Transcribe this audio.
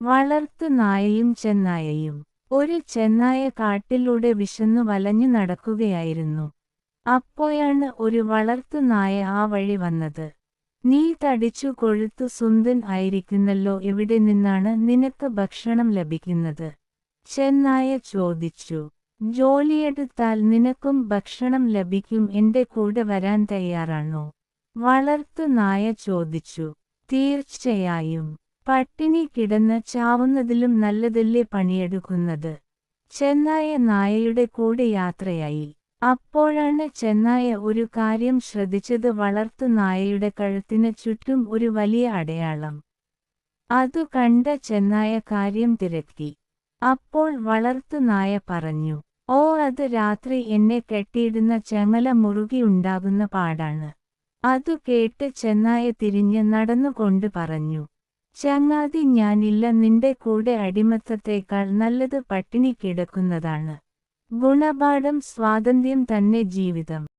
വളർത്തു നായയും ചെന്നായയും ഒരു ചെന്നായ കാട്ടിലൂടെ വിശന്നു വലഞ്ഞു നടക്കുകയായിരുന്നു. അപ്പോഴാണ് ഒരു വളർത്തു നായ ആ വഴി വന്നത്. നീ തടിച്ചു കൊഴുത്തു സുന്ദൻ ആയിരിക്കുന്നല്ലോ എവിടെ നിന്നാണ് നിനക്ക് ഭക്ഷണം ലഭിക്കുന്നത് ചെന്നായ ചോദിച്ചു. ജോലിയെടുത്താൽ നിനക്കും ഭക്ഷണം ലഭിക്കും എന്റെ കൂടെ വരാൻ തയ്യാറാണോ വളർത്തു നായ ചോദിച്ചു. തീർച്ചയായും. പട്ടിണി കിടന്ന് ചാവുന്നതിലും നല്ലതല്ലേ പണിയെടുക്കുന്നത്? ചെന്നായ നായയുടെ കൂടെ യാത്രയായി. അപ്പോഴാണ് ചെന്നായ ഒരു കാര്യം ശ്രദ്ധിച്ചത് വളർത്തു നായയുടെ കഴുത്തിന് ചുറ്റും ഒരു വലിയ അടയാളം. അതു കണ്ട ചെന്നായ കാര്യം തിരക്കി. അപ്പോൾ വളർത്തു നായ പറഞ്ഞു ഓ അത് രാത്രി എന്നെ കെട്ടിയിടുന്ന ചെമല മുറുകി ഉണ്ടാകുന്ന പാടാണ് അതു കേട്ട് ചെന്നായ തിരിഞ്ഞ് നടന്നുകൊണ്ട് പറഞ്ഞു ചങ്ങാതി ഞാനില്ല നിന്റെ കൂടെ അടിമത്തത്തേക്കാൾ നല്ലത് പട്ടിണി കിടക്കുന്നതാണ്. ഗുണപാഠം സ്വാതന്ത്ര്യം തന്നെ ജീവിതം.